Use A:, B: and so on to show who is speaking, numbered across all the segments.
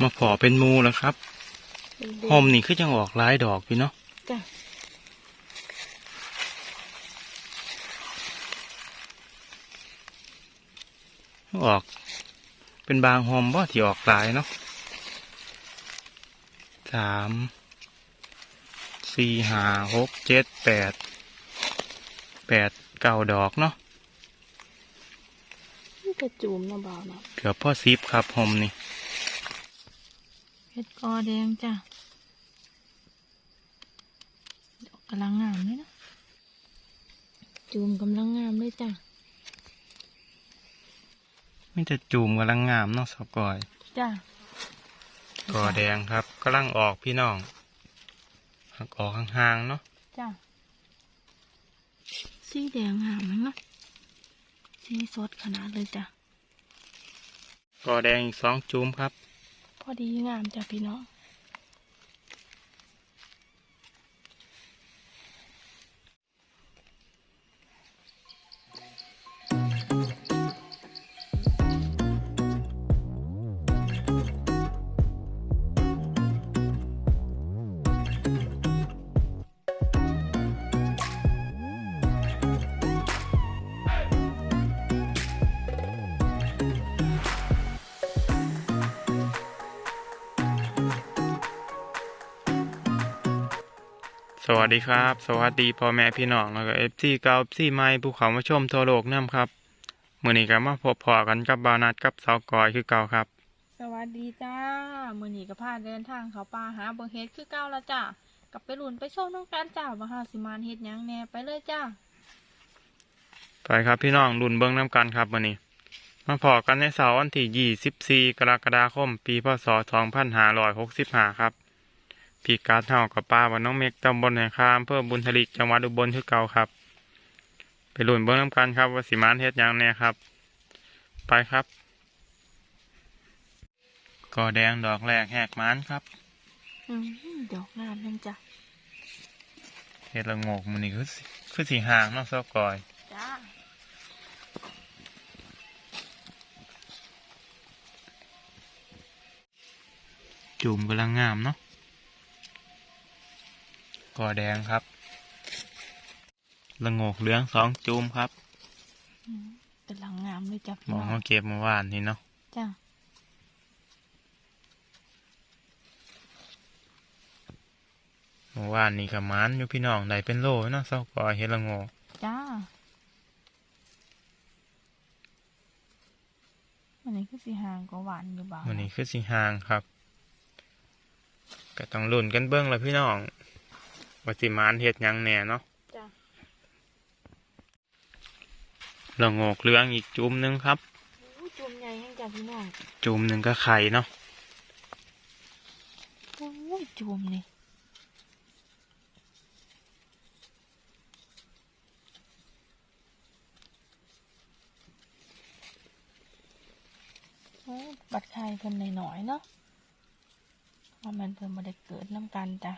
A: มาพอเป็นหมูแล้วครับ
B: เป็นเด็ก
A: หอมนี่คือจังออกหลายดอกพี่เนาะ
B: จ้ะ
A: ออก เป็นบางหอมบ่ที่ออกหลายเนาะสามสี่ห้าหกเจ็ดแปดแปดเก้าดอกเนาะ
B: นี่กระจูมเนาะเบาเนาะ
A: เกือบพ่อซิบครับหอมนี่
B: เห็ดกอแดงจ้ะดอกกำลังงามเลยนะ จูมกำลังงามเลยจ้ะ
A: ไม่จะจูมกำลังงามเนาะสกอย
B: จ้ะ
A: กอแดงครับกำลังออกพี่น้องหักออกห่างๆเนาะ
B: จ้ะ สีแดงงามไหมเนาะ สีสดขนาดเลยจ้ะ
A: กอแดงอีกสองจูมครับ
B: พ อดีงามจ้ะพี่น้อง
A: สวัสดีครับ สวัสดีพ่อแม่พี่น้องแล้วก็เอฟซีเก่าเอฟซีใหม่ภูเขามาชมทั่วโลกนํครับมื้อนี้ก็มาพบพอกันกับบาวนัดกับสาวกอยคือเก่าครับ
B: สวัสดีจ้า มือหนีกับพาเดินทางเขาป่าหาเบิงเฮ็ดคือเก้าแล้วจ้ากลับไปหลุนไปชมน้องการจ้าว่าหาสิมานเฮ็ดหยังแหน่ไปเลยจ้า
A: ไปครับพี่น้องรุ่นเบิ้งน้ำกันครับมื้อนี้ มาพอกันในเสาร์วันที่ 24 กรกฎาคม ปีพศ 2565 ครับ พี่การเฮากับป้าวันน้องเมกตำบลแห่งคามอำเพื่อบุญทลิกจังหวัดอุบลคือเก่าครับ ไปรุ่นเบิ้งน้ำกันครับว่าสิมานเฮ็ดหยังแหน่ครับ ไปครับกอแดงดอกแรกแหกมานครับ
B: อืมดอกงามนั่นจ้ะ
A: เฮ็ดละโงกมันนี่คือสิคือสีห่างเนาะซอกกอย
B: จ้า
A: จุ่มกำลังงามเนาะ กอแดงครับละโงกเหลืองสองจุ่มครับ
B: อืมกำลังงามเลยจ้ะพี่
A: มอง
B: น้อ
A: เขา
B: ง
A: เก็บเมื่อวานนี่เนาะ
B: จ้า
A: เมื่อวานนี่กับมันอยู่พี่น้องได้เป็นโลเนาะซอกกอยเฮ็ดละโงก
B: จ้าอันนี้คือสีหางก็หวานอยู่บ้าง
A: วันนี้คือสีห่างครับก็ต้องลุ้นกันเบิ้งแล้วพี่น้อง ว่าสิมานเฮ็ดหยังแหน่เนาะ
B: จ้า
A: ละโงกเหลืองอีกจุ่มหนึงครับ
B: อู้จุ่มใหญ่ให้จ้ะพี่น้อง
A: จุ่มหนึ่งก็ไข่เนาะ
B: โอ้ยจุ่มนี่โอ้ยบัดไข่เพิ่นหน่อยๆเนาะว่ามันเพิ่นบ่ได้เกิดน้ำกันจ้ะ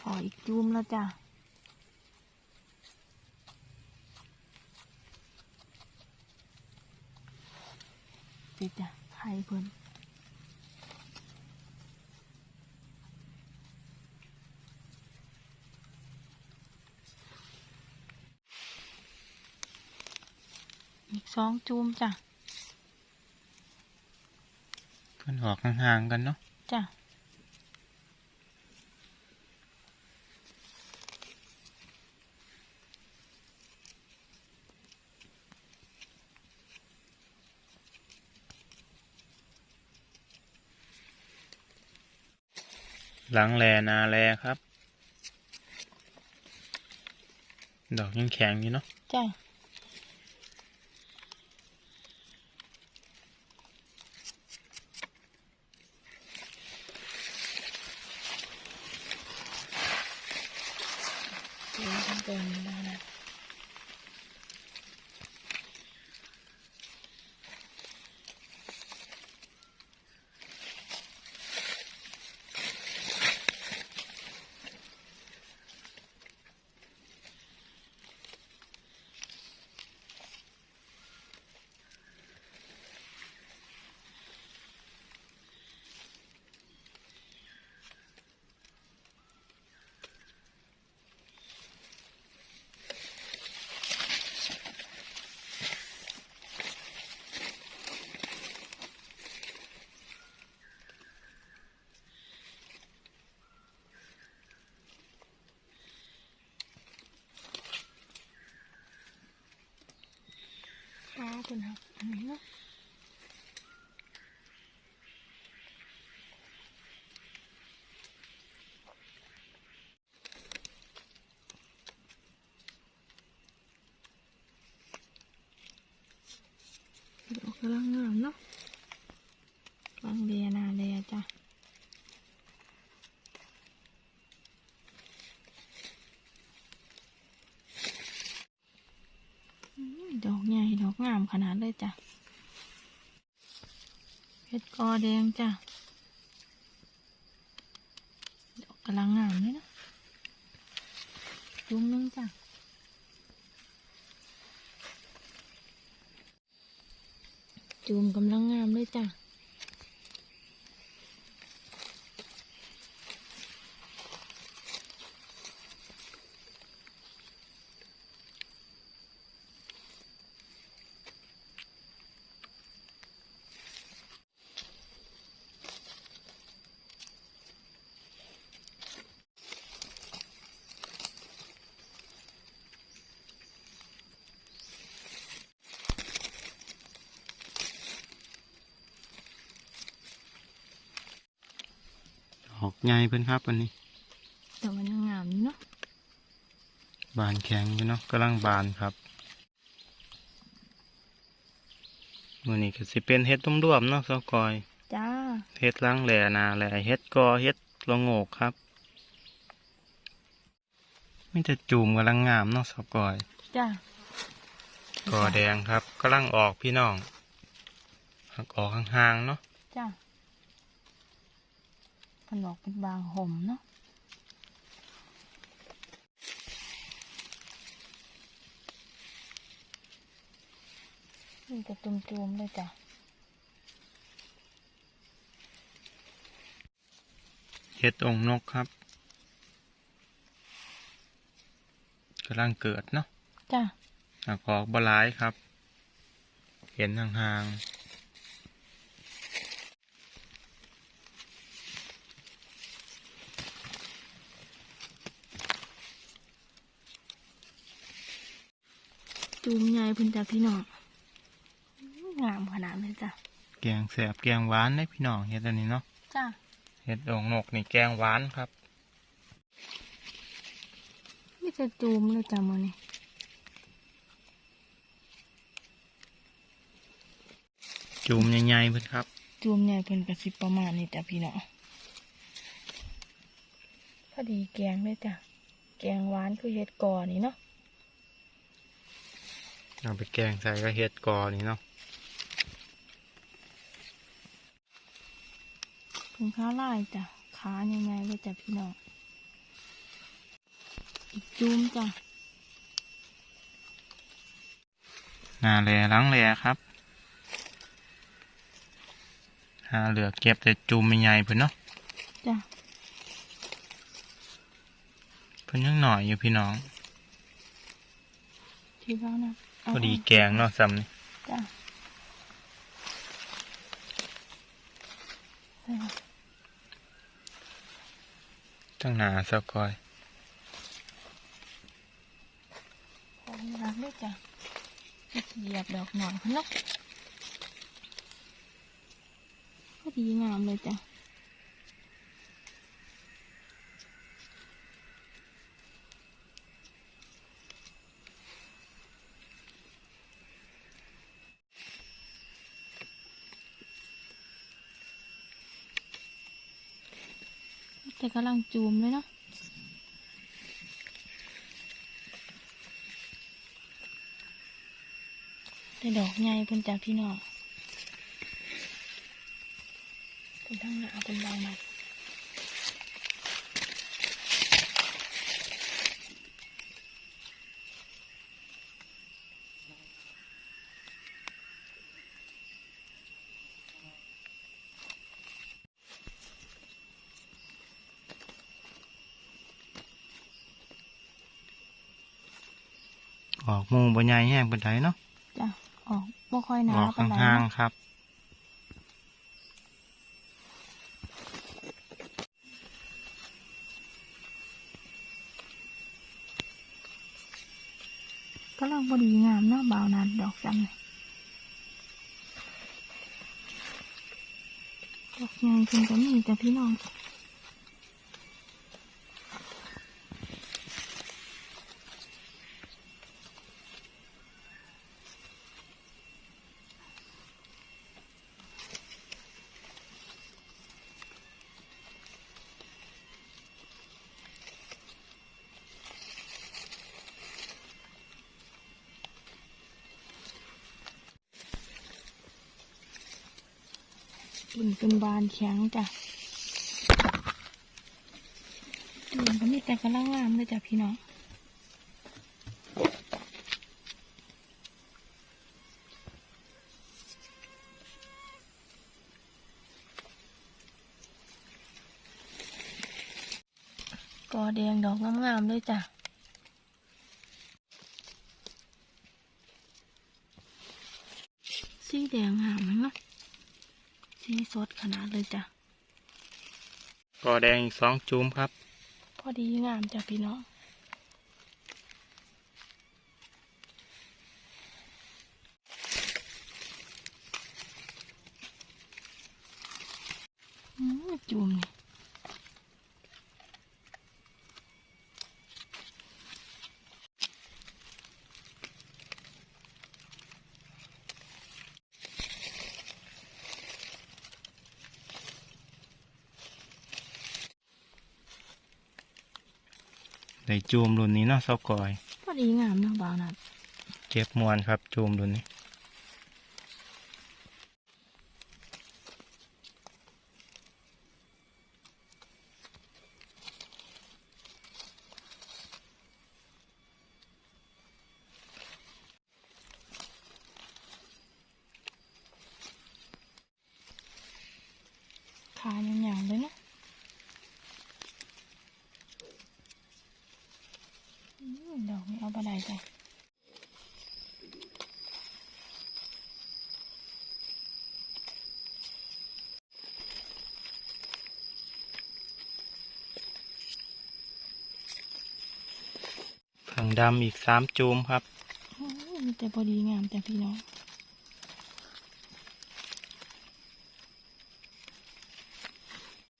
B: ขออีก จุ่มแล้วจ้ะปิดจ้ะไข่เพิ่นอีกสองจุ่มจ้ะ
A: เพิ่นออกห่างๆกันเนาะ
B: จ้ะ
A: หลังแลนาแลครับ ดอกยังแข็งอยู่เนาะ
B: จ้ะ 啊，对呀，嗯。 อแดงจ้ะดอกกำลังงามเลยนะจุ้มนึงจ้ะจูมกำลังงามเลยจ้ะ
A: ใหญ่เพิ่นครับอันนี้
B: ดอกมันยังงามอยู่เนาะ
A: บานแข็งอยู่เนาะกำลังบานครับมือนี้ก็สิเป็นเฮ็ดต้มรวมเนาะซอกอย
B: จ้า
A: เฮ็ดล้างแหล่นาแหล่เฮ็ดกอเฮ็ดละโงกครับไมแต่จะจูมกำลังงามเนาะซอกอย
B: จ้าก
A: อแดงครับกำลังออกพี่น้องหักออกห่างๆเนาะ
B: จ้า มันบอกเป็นบางห่มเนาะนี่จะตุ่มๆเลยจ้ะ
A: เฮ็ดองค์นกครับกำลังเกิดเนาะ
B: จ้า
A: หักออกบหลายครับ เห็นห่าง
B: จูมใหญ่เพิ่นจ้ะพี่น้องอื้องามขนาดเลยจ้ะ
A: ๆแกงแสบแกงหวานได้พี่น้องเฮ็ดอันนี้เนาะ
B: จ้า
A: เฮ็ดองค์นกนี่แกงหวานครับ
B: ไม่จะจูมเลยจ้ะมือนี่
A: จูมใหญ่ๆเพิ่นครับ
B: จูมใหญ่เพิ่นกระสิบประมาณนี้จ้ะพี่น้องพอดีแกงเลยจ้ะแกงหวานคือเฮ็ดกอนี่เนาะ
A: เอาไปแกงใส่ก็เฮ็ดกอนี่เนาะ
B: ถุงข้าวลายจ้ะขาใหญ่ๆเลยจ้ะพี่น้องอีกจูมจ้ะ
A: หนาแหล่หล้างแหล่ครับหาเหลือเก็บแต่จูมใหญ่ๆเพิ่นเนาะ
B: จ้ะ
A: เพิ่นยังหน่อยอยู่พี่น้อง
B: ที่แล้วนะ
A: พอดีแกงเนาะซ้ำนี่
B: จ้ะใส่มา
A: ตั้งหนาซะก่อย
B: ขอรักด้วยจ้ะเหยียบดอกหนอนเนาะพอดีงามเลยจ้ะ แต่กำลังจูมเลยเนาะได้ดอกใหญ่เพิ่นจากพี่น้องเป็นทั้งหนาเป็นบางมั
A: ออกมูบนใหญ่แห้งเป็นไดเนาะ
B: จ้ะออกบ่ค่อยหนา
A: ออก
B: ปาน
A: ห่างครับ
B: ก็ลังบ่ดีงามเนาะเบาวนาดอกจำเลยดอกใหญ่เพิ่นก็มีจ้ะพี่น้อง ตุ่นเป็นบานแข็งจ้ะตุ่นก็มีแต่กำลังงามเลยจ้ะพี่น้องกอแดงดอกงามๆเลยจ้ะสีแดงงาม สีสดขนาดเลยจ้ะ
A: กอแดงอีกสองจุ้มครับ
B: พอดีงามจ้ะพี่น้อง อืมจุ่มนี่
A: ได้จูมรุ่นนี้เนาะเสากอย
B: พอดีงามเนาะบ่าวนัด
A: เก็บมวนครับจูมรุ่นนี้
B: ขายอย่างๆเลยเนาะอืมดอกนี้เอาไปได้จ้ะ
A: เพิ่ง ดำอีกสามจูมครับ
B: อืมมีแต่พอดีงามจ้ะพี่น้อง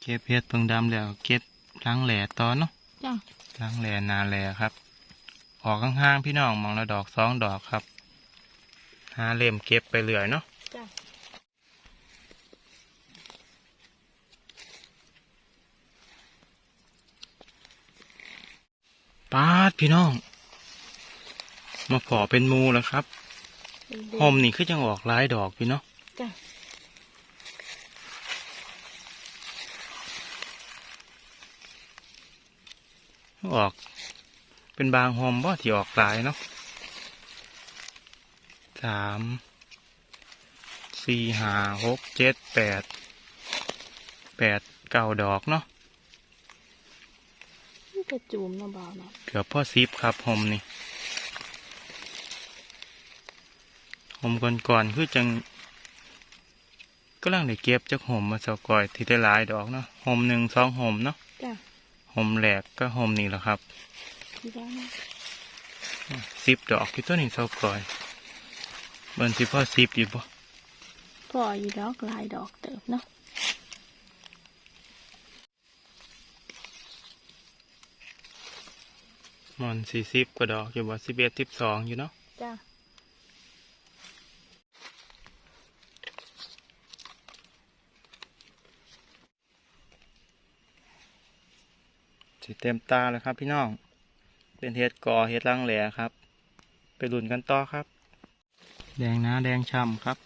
A: เก็บเห็ดเพิ่งดำแล้ว เก็บล้างแหล่ต่อเนาะ
B: จ้ะ
A: ล้างแหล่นาแหล่ครับ ออกข้างๆพี่น้องมองละดอกสองดอกครับหาเล่มเก็บไปเรื่อยเนาะ
B: จ้ะ
A: ปาดพี่น้อง มาพอเป็นหมูแล้วครับ
B: เป็นเด็ก
A: หอมนี่คือจังออกหลายดอกพี่เนาะ
B: จ้ะ
A: ออก เป็นบางหอมบ่ที่ออกหลายเนาะสามสี่ห้าหกเจ็ดแปดแปดเก้าดอกเนาะ
B: นี่จะจุ่มเนาะบ่าวนัด
A: เกือบพ่อซิปครับหอมนี่ หอมก่อนๆคือจังก็ลังได้เก็บจากหอมมาเสากอยที่ได้หลายดอกเนาะหอมหนึ่งสองหอมเนาะ
B: จ้ะ
A: หอมแหลกก็หอมนี่แหละครับ
B: พี่บ้านนะ
A: สิบดอกที่ต้นนี้เสากอยเบิ่นสิพ่อสิบอยู่บ่
B: พออยู่ดอกหลายดอกเติบเนาะ
A: มอนสี่สิบกว่าดอกอยู่บ่สิบเอ็ดสิบสองอยู่เนาะ
B: จ้ะ
A: สิเต็มตาเลยครับพี่น้อง เป็นเห็ดกอเห็ดลังแหล่ครับ ไปลุ่นกันต่อครับ แดงนะแดงช่ำครับ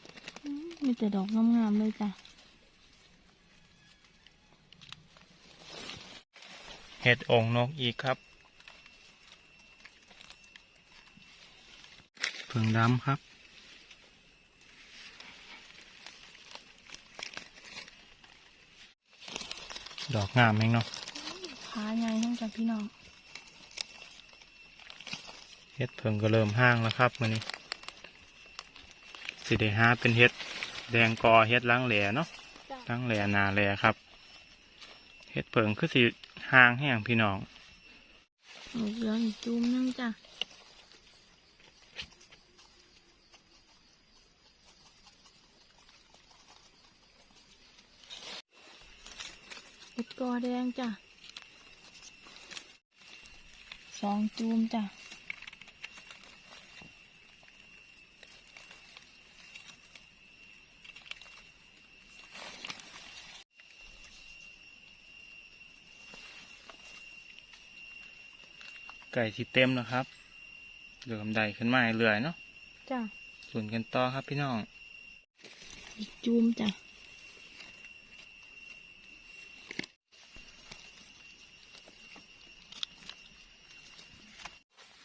B: อืมมีแต่ดอกงามๆเลยจ้ะ
A: เห็ดองค์นกอีกครับเพิ่งดำครับดอกงามเองเนาะ
B: ขาใหญ่ทั้งจ้ะพี่น้อง
A: เห็ดเพิ่งก็เริ่มห้างแล้วครับมื่อนี้สิได้หาเป็นเห็ดแดงกอเห็ดล้างแหล่เนาะ
B: จ้ะ
A: ล้างแหล่นาแหล่ครับเห็ดเพิ่งคือสิห้างแห้งพี่น้อง
B: หนูเหลืองอีกจุ่มนึงจ้ะเห็ดกอแดงจ้ะ สองจูมจ้ะ
A: ไก่ที่เต็มแล้วครับเริ่มได้ขึ้นมาเรื่อยๆเนาะ
B: จ้ะ
A: ส่วนกันต่อครับพี่น้อง
B: อีกจูมจ้ะ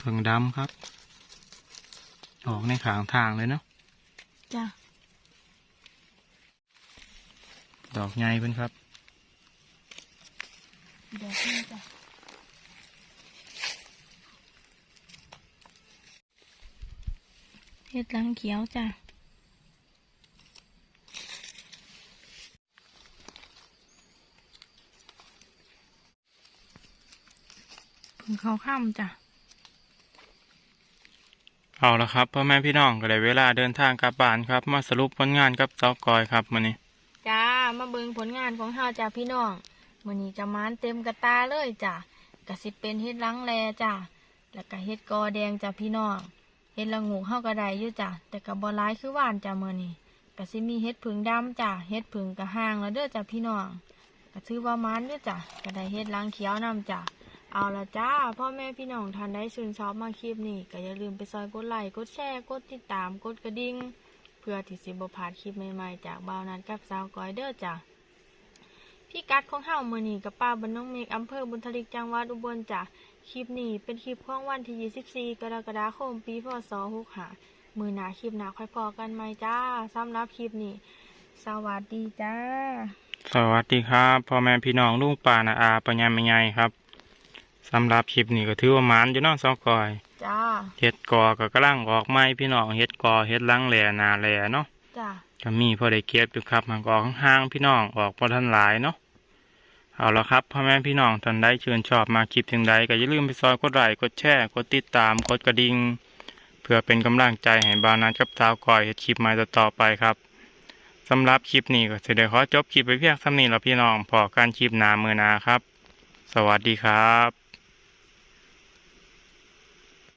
A: เพิ่งดำครับ ออกในขางทางเลยเนาะ
B: จ้ะ
A: ดอกใหญ่เพิ่นครับ
B: ดอกนี้จ้ะเห็ดหลังเขียวจ้ะเพิ่งเขาค่ำจ้ะ
A: เอาละครับพ่อแม่พี่น้องก็ได้เวลาเดินทางกลับบ้านครับ มาสรุปผลงานกับเจ้ากอยครับมื้อนี้
B: จ้ามาเบิ่งผลงานของเฮาจ้าพี่น้องมื้อนี้จะมานเต็มกระตาเลยจ้ะกะสิเป็นเฮ็ดหลังแลจ้ะแล้วก็เฮ็ดกอแดงจ้ะพี่น้องเฮ็ดละงูเฮาก็ได้อยู่จ้ะแต่ก็บ่หลายคือหวานจ้ะมื้อนี้ก็สิมีเฮ็ดผึ่งดำจ้ะเฮ็ดผึ่งก็ห่างแล้วเด้อจ้ะพี่น้องก็ถือว่ามานอยู่จ้ะก็ได้เฮ็ดหลังเขียวนํจ้ะ เอาละจ้า พ่อแม่พี่น้องท่านใดชื่นชอบมาคลิปนี้ก็อย่าลืมไปซอยกดไลค์กดแชร์กดติดตามกดกระดิ่งเพื่อที่สิบพลาดคลิปใหม่ๆ จากบ่าวนัดกับสาวก้อยเด้อจ้ะพี่กัดของเฮามื้อนี้กับป้าบนน้องเมกอำเภอบุญทลิกจังหวัดอุบลจ้ะคลิปนี้เป็นคลิปของวันที่ 24 กรกฎาคม ปีพศ65มือหนาคลิปหนาค่อยพอกันใหมจ้าสำหรับคลิปนี้ สวัสดีจ้า
A: สวัสดีครับพ่อแม่พี่น้องลุงป่านาอาปัญญาไม่ใหญ่ครับ สำหรับคลิปนี้ก็ถือว่าหมานอยู่เน้องสองกอย
B: จ้า
A: เฮ็ดกอก็กำลังออกไม้พี่น้องเฮ็ดกอเฮ็ดหลังแหล่หนาแหล่เนาะ
B: จ้า
A: ก็มีพอได้เก็บอยู่ครับมันก็ออกห่างๆพี่น้องออกพอทันหลายเนาะเอาละครับพ่อแม่พี่น้องท่านใดชื่นชอบมาคลิปถึงใดก็อย่าลืมไปซอยกดไลค์กดแชร์กดติดตามกดกระดิ่งเพื่อเป็นกำลังใจให้บาวนัดกับสาวกอยเฮ็ดคลิปใหม่ต่อๆไปครับสำหรับคลิปนี้ก็สิได้ขอจบคลิปไปเพียงเท่านี้แล้วพี่น้องพอการคลิปหน้ามือหนาครับ สวัสดีครับ